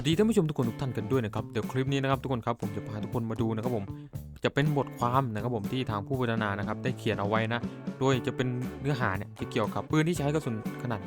วัสดีท่านผู้ชมทุกคนทุกท่านกันด้วยนะครับเดี๋ยวคลิปนี้นะครับทุกคนครับผมจะพาทุกคนมาดูนะครับผมจะเป็นบทความนะครับผมที่ทางผู้พัฒนานะครับได้เขียนเอาไว้นะ โดยจะเป็นเนื้อหาเนี่ยจะเกี่ยวกับปืนที่ใช้กระสุนขนาด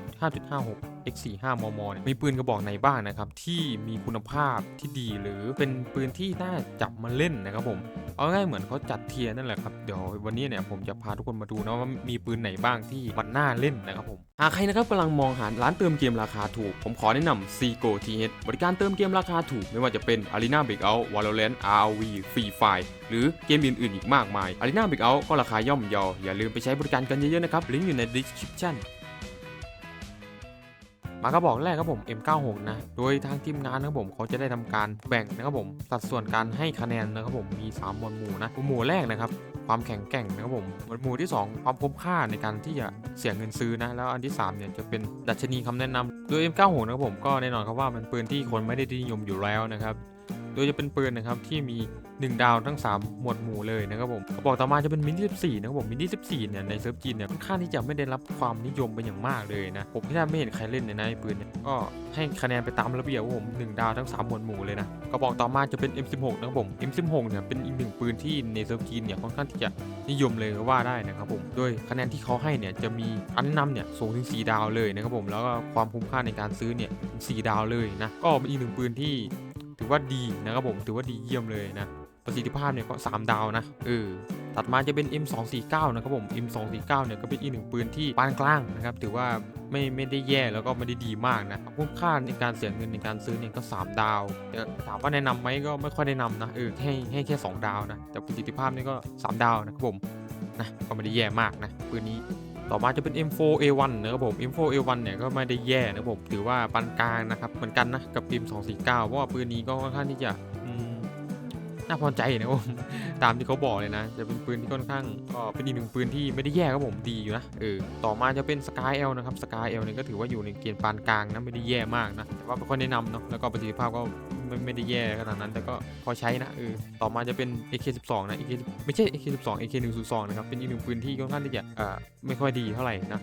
5.56 x 4 5 มมเนี่ยมีปืนกระบอกไหนบ้างนะครับที่มีคุณภาพที่ดีหรือเป็นปืนที่น่าจับมาเล่นนะครับผมเอาง่ายเหมือนเขาจัดเทียร์นั่นแหละครับเดี๋ยววันนี้เนี่ยผมจะพาทุกคนมาดูนะว่ามีปืนไหนบ้างที่มันน่าเล่นนะครับผมหากใครนะครับกำลังมองหาร้านเติมเกมราคาถูก ผมขอแนะนำ Seago TH บริการเติมเกมราคาถูก ไม่ว่าจะเป็น Arena Breakout Valorant ROV Free Fire หรือเกมอื่นๆอีกมากมาย Arena Breakout ก็ราคาย่อมเยาอย่าลืมไปใช้บริการกันเยอะๆนะครับลิงก์อยู่ใน description มากระบอกแรกครับผม M96 นะ โดยทางทีมงานนะครับผมเขาจะได้ทำการแบ่งนะครับผม สัดส่วนการให้คะแนนนะครับผมมี 3 หมวดหมู่นะ หมวดแรกนะครับความแข็งแกร่งนะครับผมหมวดหมู่ที่ 2 ความคุ้มค่าในการที่จะเสียเงินซื้อนะ แล้วอันที่ 3 เนี่ยจะเป็นดัชนีคำแนะนำโดย M96 นะครับผมก็แน่นอนครับว่ามันปืนที่คนไม่ได้นิยมอยู่แล้วนะครับ โดยจะเป็นปืนนะครับที่มี 1 ดาวทั้ง 3 หมวดหมู่เลยนะครับผมกระบอกต่อมาจะเป็นมินิ14นะครับผมมินิ14เนี่ยในเซิร์ฟจีนเนี่ยค่อนข้างที่จะไม่ได้รับความนิยมเป็นอย่างมากเลยนะผมแทบไม่เห็นใครเล่นเลยนะปืนเนี่ยก็ให้คะแนนไปตามระเบียบผม1ดาวทั้ง 3 หมวดหมู่เลยนะกระบอกต่อมาจะเป็น M16 นะครับผม M16 เนี่ยเป็นอีกหนึ่งปืนที่ในเซิร์ฟจีนเนี่ยค่อนข้างที่จะนิยมเลยก็ว่าได้นะครับผมโดยคะแนนที่เขาให้เนี่ยจะมีอันนำเนี่ยสูงถึง 4 ดาวเลยนะครับผมแล้วก็ความคุ้มค่าในการซื้อเนี่ย4ดาวเลยนะก็เป็นอีกหนึ่งปืนที่ ถือว่าดีนะครับผมถือว่าดีเยี่ยมเลยนะประสิทธิภาพเนี่ยก็ 3 ดาวนะเออตัดมาจะเป็น M249 นะครับผม M249 เนี่ยก็เป็นอีกหนึ่งปืนที่ปานกลางนะครับถือว่าไม่ไม่ได้แย่แล้วก็ไม่ได้ดีมากนะคุ้มค่าในการเสียเงินในการซื้อเนี่ยก็ 3 ดาวแต่ถามว่าแนะนำไหมก็ไม่ค่อยแนะนำนะเออให้ให้แค่ 2 ดาวนะแต่ประสิทธิภาพนี่ก็ 3 ดาวนะครับผมนะก็ไม่ได้แย่มากนะปืนนี้ ต่อมาจะเป็น M4A1 นะครับผม M4A1 เนี่ยก็ไม่ได้แย่นะครับผมถือว่าปานกลางนะครับเหมือนกันนะกับ M249 เพราะว่าปืนนี้ก็ค่อนข้างที่จะน่าพอใจนะครับผมตามที่เขาบอกเลยนะ จะเป็นปืนที่ค่อนข้างก็เป็นอีกหนึ่งปืนที่ไม่ได้แย่ครับผมดีอยู่นะเออต่อมาจะเป็น Sky L นะครับ Sky L เนี่ยก็ถือว่าอยู่ในเกณฑ์ปานกลางนะไม่ได้แย่มากนะแต่ว่าไม่ค่อยแนะนำเนาะแล้วก็ประสิทธิภาพก็ ไม่ไม่ได้แย่ขนาดนั้น แต่ก็พอใช้นะเออต่อมาจะเป็น AK12 นะ AK ไม่ใช่ AK12 AK102 นะครับ เป็นอีกหนึ่งปืนที่ค่อนข้างที่จะเอ่อไม่ค่อยดีเท่าไหร่นะ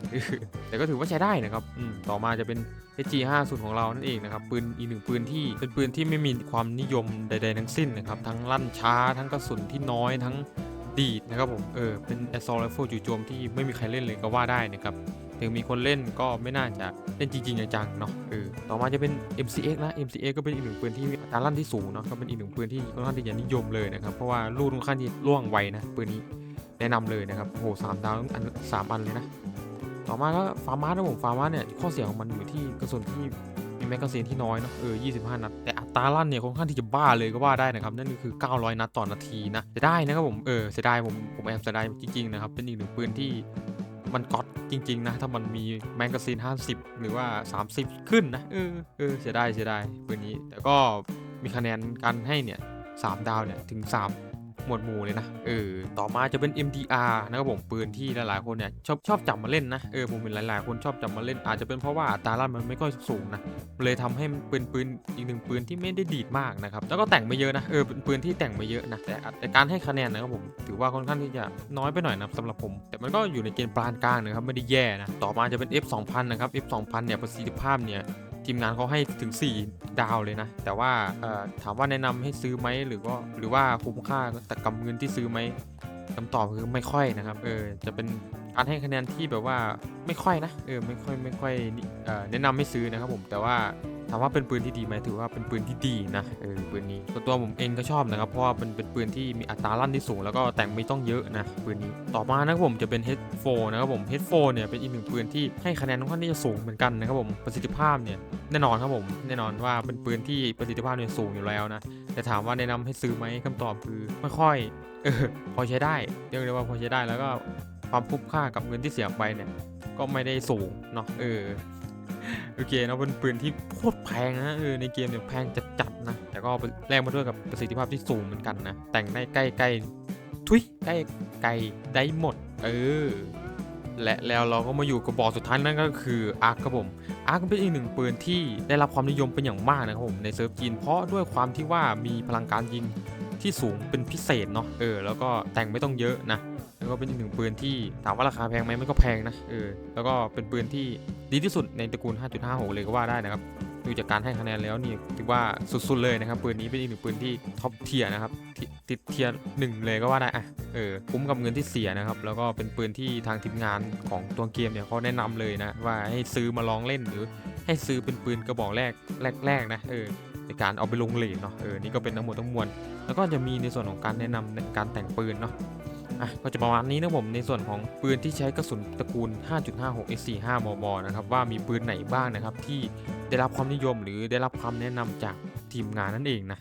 แต่ก็ถือว่าใช้ได้นะครับอืมต่อมาจะเป็น HG50 ของเรานั่นเองนะครับปืนอีกหนึ่งปืนที่เป็นปืนที่ไม่มีความนิยมใด ๆ ทั้งสิ้นนะครับทั้งลั่นช้าทั้งกระสุนที่น้อยทั้งดีดนะครับผมเออเป็น assault rifle จู่โจมที่ไม่มีใครเล่นเลยก็ว่าได้นะครับ ถึงมีคนเล่นก็ไม่น่าจะเล่นจริงๆจังๆเนาะเออต่อมาจะเป็น MCX นะ MCX ก็เป็นอีกหนึ่งปืนที่อัตราลั่นที่สูงเนาะก็เป็นอีกหนึ่งปืนที่ค่อนข้างที่จะนิยมเลยนะครับเพราะว่าลูกค่อนข้างที่ล่วงไวนะปืนนี้แนะนำเลยนะครับโอ้โหสามดาวอันสามอันเลยนะต่อมาก็ฟาร์มาสนะผมฟาร์มาสเนี่ยข้อเสียของมันอยู่ที่กระสุนที่มีแมกกาซีนที่น้อยเนาะเออ 25 นัด แต่อัตราลั่นเนี่ยค่อนข้างที่จะบ้าเลยก็ว่าได้นะครับ นั่นก็คือ 900 นัดต่อนาทีนะจะได้นะครับผม เออเสียดายผม ผมแอบเสียดายจริงๆนะครับ เป็นอีกหนึ่งปืนที่ มันก๊อตจริง ๆ นะ ถ้ามันมีแมกกาซีน 50 หรือว่า 30 ขึ้นนะเออเออเสียดายเสียดายปืนนี้ แต่ก็มีคะแนนการให้เนี่ย3ดาวเนี่ยถึง 3 หมวดหมู่เลยนะ เออ ต่อมาจะเป็น MDR นะครับผม ปืนที่หลายๆคนเนี่ยชอบชอบจับมาเล่นนะ เออ ผมเห็นหลายๆ คนชอบจับมาเล่น อาจจะเป็นเพราะว่าอัตราลั่นมันไม่ค่อยสูงนะ เลยทำให้มันเป็นปืนอีกหนึ่งปืนที่ไม่ได้ดีดมากนะครับ แล้วก็แต่งม่เยอะนะ เออ เป็นปืนที่แต่งม่เยอะนะ แต่แต่การให้คะแนนนะครับผม ถือว่าค่อนข้างที่จะน้อยไปหน่อยนะสำหรับผม แต่มันก็อยู่ในเกณฑ์ปานกลางนะครับ ไม่ได้แย่นะ ต่อมาจะเป็น F2000 นะครับ F2000 เนี่ยประสิทธิภาพเนี่ย ทีมงานเขาให้ถึง 4 ดาวเลยนะ แต่ว่าถามว่าแนะนำให้ซื้อไหมหรือว่าหรือว่าคุ้มค่าแต่กำเงินที่ซื้อไหมคำตอบคือไม่ค่อยนะครับเออจะเป็นการให้คะแนนที่แบบว่าไม่ค่อยนะเออไม่ค่อยไม่ค่อยแนะนำไม่ซื้อนะครับผมแต่ว่า ถามว่าเป็นปืนที่ดีไหมถือว่าเป็นปืนที่ดีนะเออปืนนี้ตัวผมเองก็ชอบนะครับเพราะว่าเป็นเป็นปืนที่มีอัตราลั่นที่สูงแล้วก็แต่งไม่ต้องเยอะนะปืนนี้ต่อมานะครับผมจะเป็น H4 นะครับผม H4 เนี่ยเป็นอีกหนึ่งปืนที่ให้คะแนนค่อนข้างที่จะสูงเหมือนกันนะครับผมประสิทธิภาพเนี่ยแน่นอนครับผมแน่นอนว่าเป็นปืนที่ประสิทธิภาพเนี่ยสูงอยู่แล้วนะแต่ถามว่าแนะนำให้ซื้อไหมคำตอบคือไม่ค่อยเออพอใช้ได้เรียกได้ว่าพอใช้ได้แล้วก็ความคุ้มค่ากับเงินที่เสียไปเนี่ยก็ไม่ได้สูงเนาะเออ โอเคเนาะเป็นปืนที่โคตรแพงนะเออในเกมเนี่ยแพงจัดๆนะ แต่ก็แลกมาด้วยกับประสิทธิภาพที่สูงเหมือนกันนะ แต่งได้ใกล้ใกล้ทุยใกล้ไกลได้หมด เออ และแล้วเราก็มาอยู่กับบอสสุดท้ายนั่นก็คืออาร์คครับผมอาร์คเป็นอีกหนึ่งปืนที่ได้รับความนิยมเป็นอย่างมากนะครับผมในเซิร์ฟจีนเพราะด้วยความที่ว่ามีพลังการยิงที่สูงเป็นพิเศษเนาะเออแล้วก็แต่งไม่ต้องเยอะนะ แล้วก็เป็นอีกหนึ่งปืนที่ถามว่าราคาแพงไหมมันก็แพงนะเออแล้วก็เป็นปืนที่ดีที่สุดในตระกูล 5.56 เลยก็ว่าได้นะครับอดูจากการให้คะแนนแล้วนี่ถือว่าสุดๆเลยนะครับปืนนี้เป็นอีกหนึ่งปืนที่ท็อปเทียร์นะครับติดเทียร์หนึ่งเลยก็ว่าได้อะเออคุ้มกับเงินที่เสียนะครับแล้วก็เป็นปืนที่ทางทีมงานของตัวเกมเนี่ยเขาแนะนำเลยนะว่าให้ซื้อมาลองเล่นหรือให้ซื้อเป็นปืนกระบอกแรกแรกๆนะเออในการเอาไปลงเลนเนาะเออนี่ก็เป็นทั้งหมดทั้งมวลแล้วก็จะมีในส่วนของการแนะนำในการแต่งปืนเนาะ อะก็จะประมาณนี้นะผมในส่วนของปืนที่ใช้กระสุนตระกูล 5.56 S45 มมนะครับว่ามีปืนไหนบ้างนะครับที่ได้รับความนิยมหรือได้รับความแนะนำจากทีมงานนั่นเองนะ